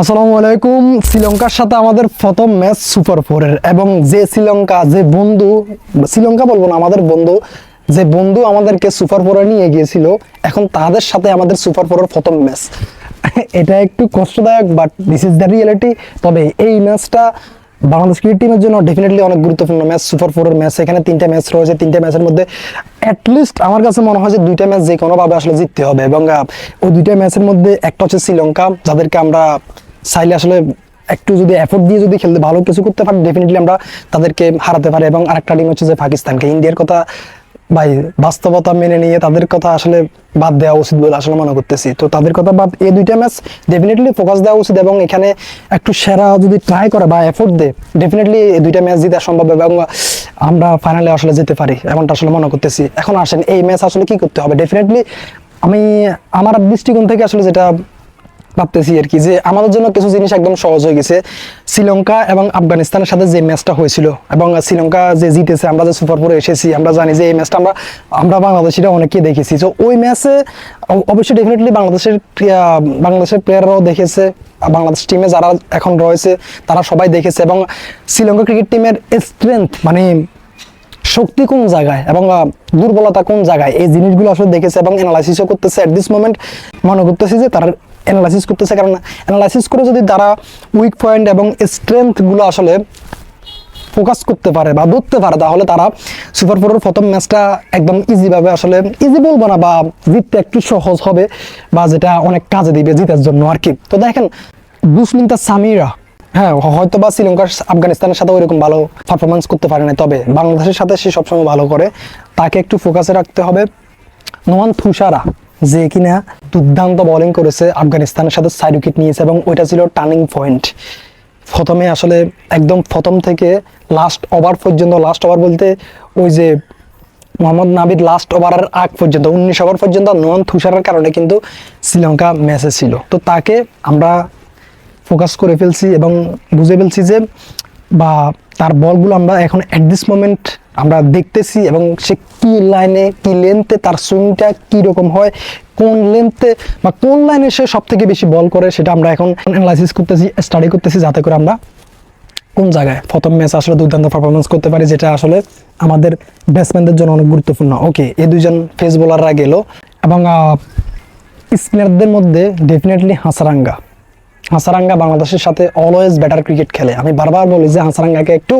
আসসালামু আলাইকুম। শ্রীলঙ্কার সাথে আমাদের প্রথম ম্যাচ সুপার ফোরের এবং যে শ্রীলঙ্কা, যে বন্ধু, শ্রীলঙ্কা বলব না, আমাদের বন্ধু, যে বন্ধু আমাদেরকে সুপার ফোরে নিয়ে গিয়েছিল, এখন তাদের সাথে আমাদের সুপার ফোরের প্রথম ম্যাচ এটা একটু কষ্টদায়ক but this is the reality তবে এই ম্যাচটা বাংলাদেশ ক্রিকেট টিমের জন্য ডেফিনেটলি অনেক গুরুত্বপূর্ণ ম্যাচ সুপার ফোরের ম্যাচ এখানে তিনটা ম্যাচ রয়েছে, তিনটা ম্যাচের মধ্যে অ্যাটলিস্ট আমার কাছে মনে হয় যে দুইটা ম্যাচ যে কোনোভাবে আসলে জিততে হবে। এবং ওই দুইটা ম্যাচের মধ্যে একটা হচ্ছে শ্রীলঙ্কা, যাদেরকে আমরা চাইলে আসলে একটু যদি এফোর্ট দিয়ে যদি খেলতে ভালো কিছু করতে পারি ডেফিনেটলি আমরা তাদেরকে হারাতে পারি। এবং আরেকটা টিম হচ্ছে যে পাকিস্তানকে। ইন্ডিয়ার কথা ভাই, বাস্তবতা মেনে নিয়ে তাদের কথা আসলে বাদ দেওয়া উচিত বলে আসলে মনে করতেছি। তো তাদের কথা বাদ, এই দুইটা ম্যাচ ডেফিনেটলি ফোকাস দেওয়া উচিত এবং এখানে একটু সেরা যদি ট্রাই করে বা এফোর্ট দেয় ডেফিনেটলি এই দুইটা ম্যাচ জিতা সম্ভব এবং আমরা ফাইনালে আসলে যেতে পারি, এমনটা আসলে মনে করতেছি। এখন আসেন, এই ম্যাচ আসলে কি করতে হবে? ডেফিনেটলি আমি, আমার দৃষ্টিকোণ থেকে আসলে যেটা ভাবতেছি আর কি যে আমাদের জন্য কিছু জিনিস একদম সহজ হয়ে গেছে। শ্রীলঙ্কা এবং আফগানিস্তানের সাথে যে ম্যাচটা হয়েছিল এবং শ্রীলঙ্কা যে জিতেছে, আমরা যে সুপার ফোরে এসেছি, আমরা জানি যে এই ম্যাচটা আমরা আমরা বাংলাদেশিরা অনেকেই দেখেছি। তো ওই ম্যাচে অবশ্যই ডেফিনেটলি বাংলাদেশের বাংলাদেশের প্লেয়াররাও দেখেছে বাংলাদেশ টিমে যারা এখন রয়েছে, তারা সবাই দেখেছে এবং শ্রীলঙ্কা ক্রিকেট টিমের স্ট্রেংথ মানে শক্তি কোন জায়গায় এবং দুর্বলতা কোন জায়গায়, এই জিনিসগুলো আসলে দেখেছে এবং অ্যানালাইসিসও করতেছে। অ্যাট দিস মোমেন্ট মনে করতেছি যে তারা অ্যানালাইসিস করতেছে, কারণ অ্যানালাইসিস করে যদি তারা উইক পয়েন্ট এবং স্ট্রেংথগুলো আসলে ফোকাস করতে পারে বা ধরতে পারে, তাহলে তারা সুপার ফোরের প্রথম ম্যাচটা একদম ইজিভাবে আসলে ইজি বলব না বা জিততে একটু সহজ হবে বা যেটা অনেক কাজে দিবে জিতার জন্য আর কি তো দেখেন দুসমিনতা সামিরা হ্যাঁ হয়তো বা শ্রীলঙ্কার আফগানিস্তানের সাথে ওইরকম ভালো পারফরমেন্স করতে পারে না তবে বাংলাদেশের সাথে সে সবসময় ভালো করে, তাকে একটু ফোকাসে রাখতে হবে। নোমান থুসারা যে কিনা দুর্দান্ত বোলিং করেছে, আফগানিস্তানের সাথে সাইড উইকেট নিয়েছে এবং ওইটা ছিল টার্নিং পয়েন্ট প্রথমে আসলে একদম প্রথম থেকে লাস্ট ওভার পর্যন্ত লাস্ট ওভার বলতে ওই যে মোহাম্মদ নাবিদ লাস্ট ওভারের আগ পর্যন্ত, উনিশ ওভার পর্যন্ত নন থুষারের কারণে কিন্তু শ্রীলঙ্কা ম্যাচে ছিল। তো তাকে আমরা ফোকাস করে ফেলছি এবং বুঝে ফেলছি যে বা তার বলগুলো আমরা এখন অ্যাট দিস মোমেন্ট আমরা দেখতেছি এবং সে কি লাইনে, কি লেন্থে তার সুইংটা রকম হয়, কোন লেন্থে বা কোন লাইনে সে সব থেকে বেশি বল করে সেটা আমরা এখন অ্যানালাইসিস করতেছি স্টাডি করতেছি, যাতে করে আমরা কোন জায়গায় প্রথম ম্যাচ আসলে দুর্দান্ত পারফরমেন্স করতে পারি, যেটা আসলে আমাদের ব্যাটসম্যানদের জন্য অনেক গুরুত্বপূর্ণ। ওকে এই দুইজন ফেস বোলাররা গেল এবং স্পিনারদের মধ্যে ডেফিনেটলি হাসারাঙ্গা। হাসারাঙ্গা বাংলাদেশের সাথে অলওয়েজ ব্যাটার ক্রিকেট খেলে। আমি বারবার বলি যে হাসারাঙ্গাকে একটু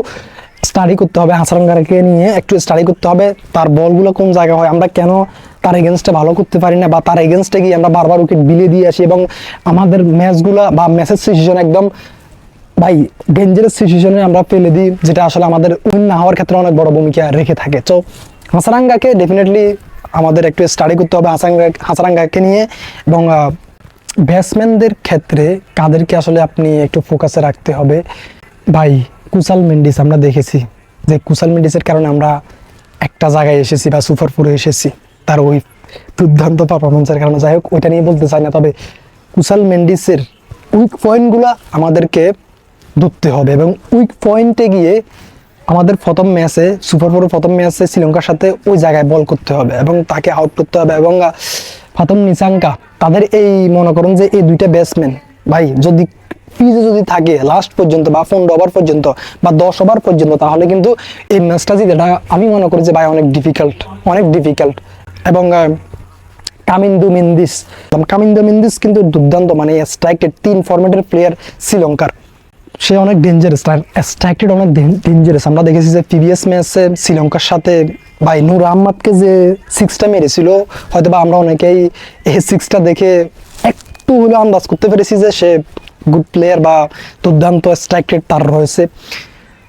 স্টাডি করতে হবে হাসারাঙ্গাকে নিয়ে একটু স্টাডি করতে হবে, তার বলগুলো কোন জায়গায় হয়, আমরা কেন তার এগেনস্টে ভালো করতে পারি না, বা তার এগেনস্টে গিয়ে আমরা বারবার উইকেট বিলিয়ে দিয়ে আসি, এবং আমাদের ম্যাচগুলো বা ম্যাচের সিচুয়েশন একদম, ভাই ডেঞ্জারাস সিচুয়েশনে আমরা ফেলে দিই, যেটা আসলে আমাদের উইন না হওয়ার ক্ষেত্রে অনেক বড় ভূমিকা রেখে থাকে। তো হাসারাঙ্গাকে ডেফিনেটলি আমাদের একটু স্টাডি করতে হবে হাসারাঙ্গা হাসারাঙ্গাকে নিয়ে, এবং ব্যাটসম্যানদের ক্ষেত্রে কাদেরকে আসলে আপনি একটু ফোকাসে রাখতে হবে, ভাই কুসাল মেন্ডিস আমরা দেখেছি। যে কুসাল মেন্ডিসের কারণে আমরা একটা জায়গায় এসেছি বা সুপার ফোরে এসেছি। তার ওই দুর্দান্ত পারফরমেন্সের কারণে। যাই হোক, ওইটা নিয়ে বলতে চাই না, তবে কুসাল মেন্ডিসের উইক পয়েন্টগুলো আমাদেরকে ধরতে হবে এবং উইক পয়েন্টে গিয়ে আমাদের প্রথম ম্যাচে সুপার প্রথম ম্যাচে শ্রীলঙ্কার সাথে ওই জায়গায় বল করতে হবে এবং তাকে আউট করতে হবে এবং ফাতম নিচাঙ্কা তাদের এই মনে করুন যে এই দুইটা ব্যাটসম্যান ভাই, যদি পিজে যদি থাকে লাস্ট পর্যন্ত বা পনেরো ওভার পর্যন্ত বা দশ ওভার পর্যন্ত, তাহলে কিন্তু এই ম্যাচটা জিতেটা আমি মনে করি যে ভাই অনেক ডিফিকাল্ট অনেক ডিফিকাল্ট এবং কামিন্দু মেন্দিস। কামিন্দু মেন্দিস কিন্তু দুর্দান্ত মানে স্ট্রাইকের তিন ফরম্যাটের প্লেয়ার শ্রীলঙ্কার। সে অনেক ডেঞ্জারাস স্ট্রাইকেড অনেক ডেঞ্জারাস আমরা দেখেছি যে প্রিভিয়াস ম্যাচে শ্রীলঙ্কার সাথে ভাই নূর আহমদকে যে সিক্সটা মেরেছিল হয়তো বা আমরা অনেকেই এই সিক্সটা দেখে একটু হলেও আন্দাজ করতে পেরেছি যে সে গুড প্লেয়ার বা দুর্দান্ত স্ট্রাইকেড তার রয়েছে।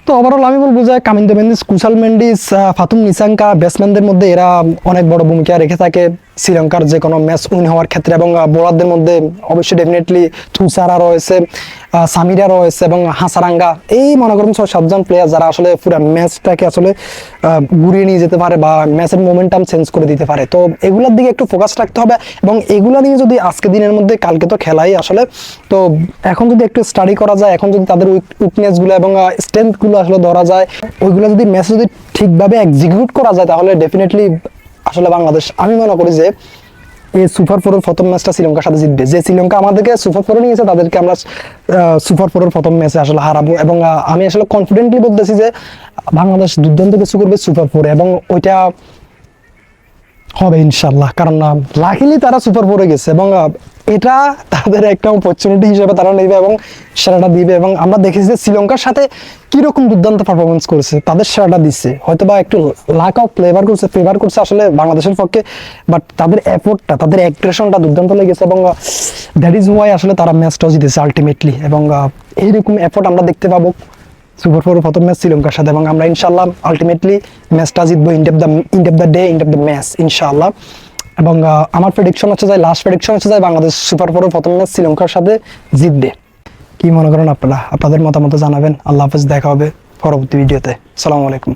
তো ওভারঅল আমি বলব যে কামিন্দো মেন্দিস কুশাল মেন্ডিস ফাতুম নিসাঙ্কা ব্যাটসম্যানদের মধ্যে এরা অনেক বড় ভূমিকা রেখে থাকে। শ্রীলঙ্কার যে কোনো ম্যাচ উইন হওয়ার ক্ষেত্রে এবং বোলারদের মধ্যে অবশ্যই ডেফিনেটলি থুসারা রয়েছে সামিরা রয়েছে এবং হাসারাঙ্গা। এই মনে করুন ছয়, সাতজন প্লেয়ার যারা আসলে পুরো ম্যাচটাকে আসলে ঘুরিয়ে নিয়ে যেতে পারে বা ম্যাচের মোমেন্টাম চেঞ্জ করে দিতে পারে। তো এগুলোর দিকে একটু ফোকাস রাখতে হবে এবং এগুলো নিয়ে যদি আজকে দিনের মধ্যে, কালকে তো খেলাই আসলে, তো এখন যদি একটু স্টাডি করা যায়, এখন যদি তাদের উইকনেসগুলো এবং স্ট্রেংথগুলো আসলে ধরা যায়, ওইগুলো যদি ম্যাচ যদি ঠিকভাবে এক্সিকিউট করা যায়, তাহলে ডেফিনেটলি আসলে বাংলাদেশ, আমি মনে করি যে এই সুপার ফোরের প্রথম ম্যাচটা শ্রীলঙ্কার সাথে জিতবে। যে শ্রীলঙ্কা আমাদেরকে সুপার ফোরে নিয়েছে তাদেরকে আমরা সুপার ফোরের প্রথম ম্যাচে আসলে হারাবো এবং আমি আসলে কনফিডেন্টলি বলতেছি যে বাংলাদেশ দুর্দান্ত কিছু করবে সুপার ফোরে এবং ওইটা হবে ইনশাল্লাহ কারণ লাকিলি তারা সুপার ফোরে গেছে এবং এটা তাদের একটা অপরচুনিটি হিসেবে তারা নেবে এবং সেরাটা দিবে এবং আমরা দেখেছি যে শ্রীলঙ্কার সাথে কীরকম দুর্দান্ত পারফরমেন্স করেছে, তাদের সেরাটা দিচ্ছে। হয়তো বা একটু লাক অফ ফ্লেভার করছে ফেভার করছে আসলে বাংলাদেশের পক্ষে বাট তাদের এফোর্টটা তাদের অ্যাগ্রেশনটা দুর্দান্ত লেগেছে এবং দ্যাট ইজ ওয়াই আসলে তারা ম্যাচটাও জিতেছে আলটিমেটলি এবং এইরকম এফোর্ট আমরা দেখতে পাবো সুপার ফোর প্রথম ম্যাচ শ্রীলঙ্কার সাথে এবং আমরা ইনশাল্লাহ আলটিমেটলি ম্যাচটা জিতবো end of the end of the day end of the match ইনশাল্লাহ এবং আমার প্রেডিকশন হচ্ছে যে লাস্ট প্রেডিকশন হচ্ছে যে, বাংলাদেশ সুপার ফোরের প্রথম ম্যাচ শ্রীলঙ্কার সাথে জিতবে। কি মনে করেন আপনারা? আপনাদের মতামত জানাবেন। আল্লাহ হাফেজ, দেখা হবে পরবর্তী ভিডিওতে সালামু আলাইকুম।